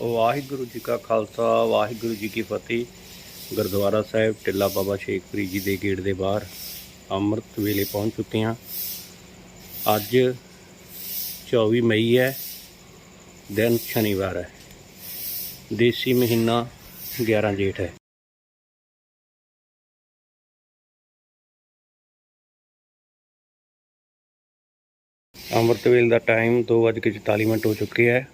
ਵਾਹਿਗੁਰੂ ਜੀ ਕਾ ਖਾਲਸਾ, ਵਾਹਿਗੁਰੂ ਜੀ ਕੀ ਫਤਿਹ। ਗੁਰਦੁਆਰਾ ਸਾਹਿਬ, ਟਿੱਲਾ ਬਾਬਾ ਸ਼ੇਖਪੁਰੀ ਜੀ ਦੇ ਗੇਟ ਦੇ ਬਾਹਰ ਅੰਮ੍ਰਿਤ ਵੇਲੇ ਪਹੁੰਚ ਚੁੱਕੇ ਹਾਂ। ਅੱਜ 24 ਮਈ ਹੈ, ਦਿਨ ਸ਼ਨੀਵਾਰ ਹੈ। ਦੇਸੀ ਮਹੀਨਾ 11 ਜੇਠ ਹੈ। ਅੰਮ੍ਰਿਤ ਵੇਲੇ ਦਾ ਟਾਈਮ 2:44 ਮਿੰਟ ਹੋ ਚੁੱਕੇ ਹੈ।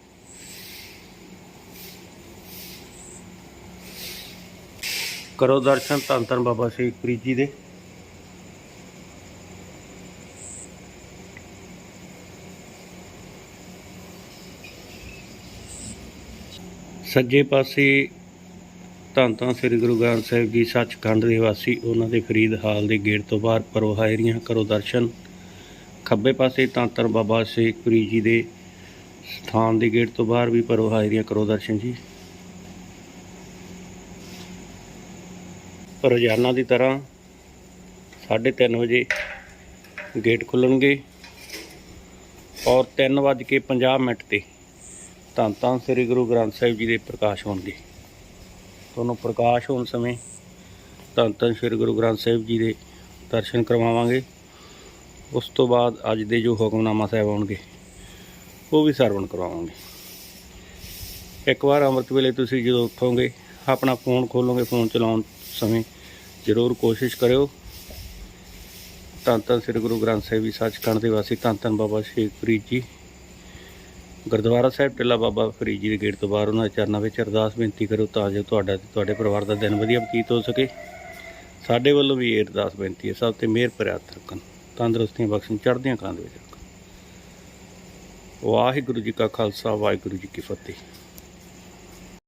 ਕਰੋ ਦਰਸ਼ਨ ਧੰਨ ਧੰਨ ਬਾਬਾ ਸ਼ੇਖਪੁਰੀ ਜੀ ਦੇ। ਸੱਜੇ ਪਾਸੇ ਧੰਨ ਧੰਨ ਸ੍ਰੀ ਗੁਰੂ ਗ੍ਰੰਥ ਸਾਹਿਬ ਜੀ, ਸੱਚਖੰਡ ਦੇ ਵਾਸੀ, ਉਹਨਾਂ ਦੇ ਫਰੀਦ ਹਾਲ ਦੇ ਗੇਟ ਤੋਂ ਬਾਹਰ ਪਰਵਾਹਾਇਰੀਆਂ ਕਰੋ ਦਰਸ਼ਨ। ਖੱਬੇ ਪਾਸੇ ਧੰਨ ਧੰਨ ਬਾਬਾ ਸ਼ੇਖਪੁਰੀ ਜੀ ਦੇ ਸਥਾਨ ਦੇ ਗੇਟ ਤੋਂ ਬਾਹਰ ਵੀ ਪਰਵਾਹਾਇਰੀਆਂ ਕਰੋ ਦਰਸ਼ਨ ਜੀ। ਰੋਜ਼ਾਨਾ ਦੀ ਤਰ੍ਹਾਂ 3:30 ਵਜੇ ਗੇਟ ਖੁੱਲਣਗੇ ਔਰ 3:50 ਮਿੰਟ ਤੇ ਧੰਨ ਧੰਨ ਸ੍ਰੀ ਗੁਰੂ ਗ੍ਰੰਥ ਸਾਹਿਬ ਜੀ ਦੇ ਪ੍ਰਕਾਸ਼ ਹੋਣਗੇ। ਤੁਹਾਨੂੰ ਪ੍ਰਕਾਸ਼ ਹੋਣ ਸਮੇਂ ਧੰਨ ਧੰਨ ਸ੍ਰੀ ਗੁਰੂ ਗ੍ਰੰਥ ਸਾਹਿਬ ਜੀ ਦੇ ਦਰਸ਼ਨ ਕਰਵਾਵਾਂਗੇ। ਉਸ ਤੋਂ ਬਾਅਦ ਅੱਜ ਦੇ ਜੋ ਹੁਕਮਨਾਮਾ ਸਾਹਿਬ ਆਉਣਗੇ, ਉਹ ਵੀ ਸਰਵਣ ਕਰਵਾਵਾਂਗੇ। ਇੱਕ ਵਾਰ ਅੰਮ੍ਰਿਤ ਵੇਲੇ ਤੁਸੀਂ ਜਦੋਂ ਉੱਠੋਗੇ, ਆਪਣਾ ਫੋਨ ਖੋਲੋਗੇ, ਫੋਨ ਚਲਾਉਣ ਸਮੇਂ ਜ਼ਰੂਰ ਕੋਸ਼ਿਸ਼ ਕਰਿਓ। ਧੰਨ ਧੰਨ ਸ੍ਰੀ ਗੁਰੂ ਗ੍ਰੰਥ ਸਾਹਿਬ ਜੀ, ਸੱਚਖੰਡ ਦੇ ਵਾਸੀ ਧੰਨ ਧੰਨ ਬਾਬਾ ਸ਼ੇਖ ਫਰੀਦ ਜੀ। ਗੁਰਦੁਆਰਾ ਸਾਹਿਬ ਟਿੱਲਾ ਬਾਬਾ ਫਰੀਦ ਜੀ ਦੇ ਗੇਟ ਤੋਂ ਬਾਹਰ ਉਹਨਾਂ ਦੇ ਚਰਨਾਂ ਵਿੱਚ ਅਰਦਾਸ ਬੇਨਤੀ ਕਰੋ ਤਾਂ ਜੋ ਤੁਹਾਡਾ ਤੇ ਤੁਹਾਡੇ ਪਰਿਵਾਰ ਦਾ ਦਿਨ ਵਧੀਆ ਬਤੀਤ ਹੋ ਸਕੇ। ਸਾਡੇ ਵੱਲੋਂ ਵੀ ਇਹ ਅਰਦਾਸ ਬੇਨਤੀ ਹੈ, ਸਭ ਤੇ ਮਿਹਰ ਭਰਿਆ ਰੱਖਣ, ਤੰਦਰੁਸਤੀਆਂ ਬਖਸ਼ਣ, ਚੜ੍ਹਦੀਆਂ ਕਲਾਂ ਦੇ ਵਿੱਚ ਰੱਖਣ। ਵਾਹਿਗੁਰੂ ਜੀ ਕਾ ਖਾਲਸਾ, ਵਾਹਿਗੁਰੂ ਜੀ ਕੀ ਫਤਿਹ।